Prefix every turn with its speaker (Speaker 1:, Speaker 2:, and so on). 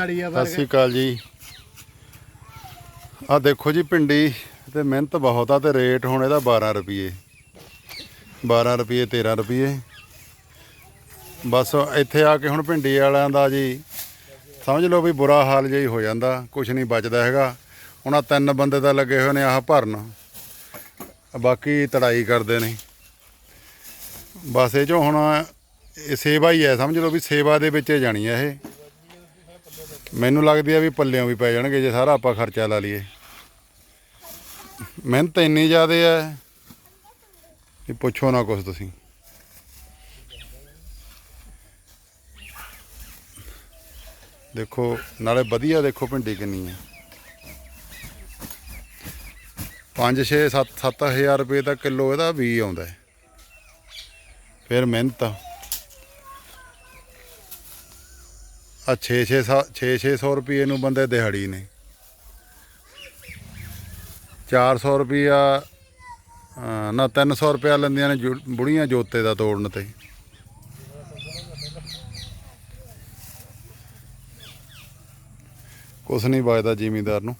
Speaker 1: ਸਤਿ ਸ੍ਰੀ ਅਕਾਲ ਜੀ। ਆ ਦੇਖੋ ਜੀ ਭਿੰਡੀ, ਤੇ ਮਿਹਨਤ ਬਹੁਤ ਆ ਤੇ ਰੇਟ ਹੁਣ ਇਹਦਾ 12 ਰੁਪਏ 12 ਰੁਪਏ 13 ਰੁਪਏ ਬਸ ਇੱਥੇ ਆ ਕੇ ਹੁਣ ਭਿੰਡੀ ਵਾਲਿਆਂ ਦਾ ਜੀ, ਸਮਝ ਲਓ ਵੀ ਬੁਰਾ ਹਾਲ ਜਿਹਾ ਹੀ ਹੋ ਜਾਂਦਾ ਕੁਝ ਨਹੀਂ ਬਚਦਾ ਹੈਗਾ। ਹੁਣ ਆ ਤਿੰਨ ਬੰਦੇ ਤਾਂ ਲੱਗੇ ਹੋਏ ਨੇ ਆਹ ਭਰਨ। ਬਾਕੀ ਤੜਾਈ ਕਰਦੇ ਨੇ। ਬਸ ਇਹ ਚੋਂ ਹੁਣ, ਇਹ ਸੇਵਾ ਹੀ ਹੈ, ਸਮਝ ਲਓ ਵੀ ਸੇਵਾ ਦੇ ਵਿੱਚ ਹੀ ਜਾਣੀ ਹੈ ਇਹ। ਮੈਨੂੰ ਲੱਗਦੀ ਆ ਵੀ ਪੱਲਿਆਂ ਵੀ ਪੈ ਜਾਣਗੇ ਜੇ ਸਾਰਾ ਆਪਾਂ ਖਰਚਾ ਲਾ ਲਈਏ। ਮਿਹਨਤ ਇੰਨੀ ਜ਼ਿਆਦਾ ਹੈ ਕਿ ਪੁੱਛੋ ਨਾ ਕੁਛ ਤੁਸੀਂ। ਦੇਖੋ, ਨਾਲੇ ਵਧੀਆ ਦੇਖੋ ਭਿੰਡੀ ਕਿੰਨੀ ਆ। 5 6 7 7000 ਰੁਪਏ ਦਾ ਕਿਲੋ ਇਹਦਾ ਵੀ ਆਉਂਦਾ। ਫਿਰ ਮਿਹਨਤ ਆ। 6 6 6 600 ਰੁਪਏ ਨੂੰ ਬੰਦੇ ਦਿਹਾੜੀ ਨੇ। 400 ਰੁਪਿਆ ਅਹ, ਨਾ 300 ਰੁਪਿਆ ਲੈਂਦੀਆਂ ਨੇ ਜੁ- ਬੁੜੀਆਂ ਜੋਤੇ ਦਾ ਤੋੜਨ ਤੇ। ਕੁਛ ਨਹੀਂ ਬਚਦਾ ਜ਼ਿਮੀਂਦਾਰ ਨੂੰ।